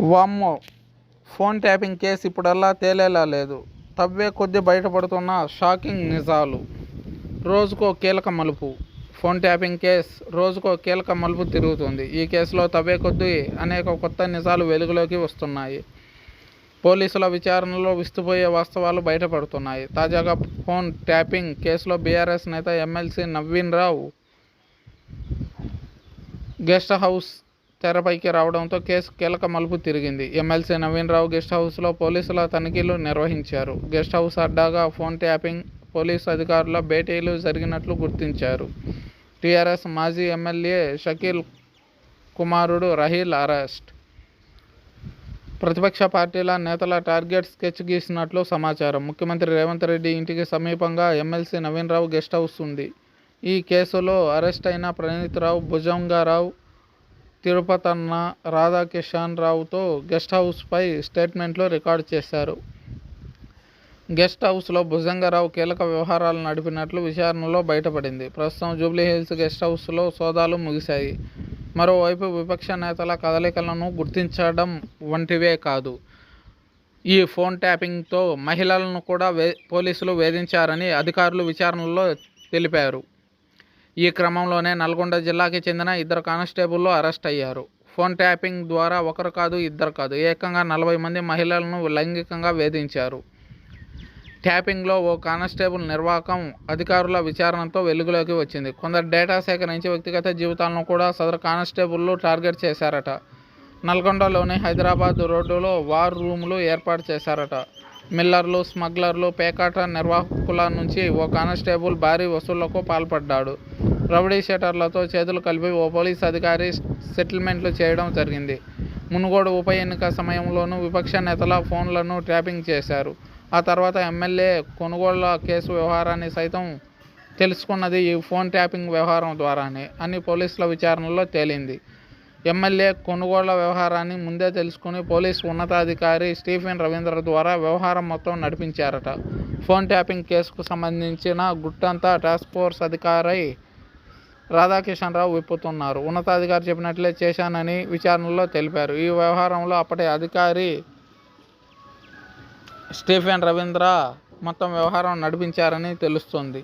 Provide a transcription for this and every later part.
వామ్మో. Phone tapping case ఇప్పుడల్లా తేలేలా లేదు. తవ్వే కొద్దీ బయటపడుతున్న షాకింగ్ నిజాలు. రోజుకో కీలక మలుపు. ఫోన్ ట్యాపింగ్ కేసు రోజుకో కీలక మలుపు తిరుగుతుంది. ఈ కేసులో తవ్వే కొద్దీ అనేక కొత్త నిజాలు వెలుగులోకి వస్తున్నాయి. పోలీసుల విచారణలో విస్తుపోయే వాస్తవాలు బయటపడుతున్నాయి. తాజాగా ఫోన్ ట్యాపింగ్ కేసులో బీఆర్ఎస్ నేత MLC Naveen Rao guest house తెరపైకి రావడంతో కేసు కీలక మలుపు తిరిగింది. ఎమ్మెల్సీ నవీన్ రావు గెస్ట్ హౌస్లో పోలీసుల తనిఖీలు నిర్వహించారు. గెస్ట్ హౌస్ అడ్డాగా ఫోన్ ట్యాపింగ్ పోలీసు అధికారుల భేటీలు జరిగినట్లు గుర్తించారు. టీఆర్ఎస్ మాజీ ఎమ్మెల్యే షకీల్ కుమారుడు రహీల్ అరెస్ట్. ప్రతిపక్ష పార్టీల నేతల టార్గెట్ స్కెచ్ గీసినట్లు సమాచారం. ముఖ్యమంత్రి రేవంత్ రెడ్డి ఇంటికి సమీపంగా MLC Naveen Rao guest house ఉంది. ఈ కేసులో అరెస్ట్ అయిన ప్రణీత్ రావు భుజంగారావు తిరుపతన్న రాధాకిషన్ రావుతో గెస్ట్ హౌస్పై స్టేట్మెంట్లు రికార్డు చేశారు. గెస్ట్ హౌస్లో భుజంగరావు కీలక వ్యవహారాలు నడిపినట్లు విచారణలో బయటపడింది. ప్రస్తుతం జూబ్లీహిల్స్ గెస్ట్ హౌస్లో సోదాలు ముగిశాయి. మరోవైపు విపక్ష నేతల కదలికలను గుర్తించడం వంటివే కాదు. ఈ ఫోన్ ట్యాపింగ్తో మహిళలను కూడా వే పోలీసులు వేధించారని అధికారులు విచారణలో తెలిపారు. ఈ క్రమంలోనే నల్గొండ జిల్లాకి చెందిన ఇద్దరు కానిస్టేబుల్లు అరెస్ట్ అయ్యారు. ఫోన్ ట్యాపింగ్ ద్వారా ఒకరు కాదు ఇద్దరు కాదు. ఏకంగా నలభై మంది మహిళలను లైంగికంగా వేధించారు. ట్యాపింగ్లో ఓ కానిస్టేబుల్ నిర్వాహకం అధికారుల విచారణతో వెలుగులోకి వచ్చింది. కొందరు డేటా సేకరించి వ్యక్తిగత జీవితాలను కూడా సదరు కానిస్టేబుల్లు టార్గెట్ చేశారట. నల్గొండలోని హైదరాబాద్ రోడ్డులో వార్ రూములు ఏర్పాటు చేశారట. మిల్లర్లు స్మగ్లర్లు పేకాట నిర్వాహకుల నుంచి ఓ కానిస్టేబుల్ భారీ వసూళ్ళకు పాల్పడ్డాడు. రౌడీ షీటర్లతో చేతులు కలిపి ఓ పోలీస్ అధికారి సెటిల్మెంట్లు చేయడం జరిగింది. మునుగోడు ఉప ఎన్నిక సమయంలోనూ విపక్ష నేతల ఫోన్లను ట్యాపింగ్ చేశారు. ఆ తర్వాత ఎమ్మెల్యే కొనుగోళ్ళ కేసు వ్యవహారాన్ని సైతం తెలుసుకున్నది ఈ ఫోన్ ట్యాపింగ్ వ్యవహారం ద్వారానే అని పోలీసుల విచారణలో తేలింది. ఎమ్మెల్యే కొనుగోళ్ళ వ్యవహారాన్ని ముందే తెలుసుకుని పోలీస్ ఉన్నతాధికారి స్టీఫెన్ రవీంద్ర ద్వారా వ్యవహారం మొత్తం నడిపించారట. ఫోన్ ట్యాపింగ్ కేసుకు సంబంధించిన గుట్టంతా టాస్క్ ఫోర్స్ అధికారి రాధాకిషన్ రావు విప్పుతున్నారు. ఉన్నతాధికారి చెప్పినట్లే చేశానని విచారణలో తెలిపారు. ఈ వ్యవహారంలో అప్పటి అధికారి స్టీఫెన్ రవీంద్ర మొత్తం వ్యవహారం నడిపించారని తెలుస్తుంది.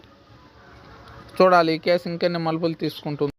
చూడాలి ఈ కేసు ఇంకెన్ని మలుపులు తీసుకుంటుంది.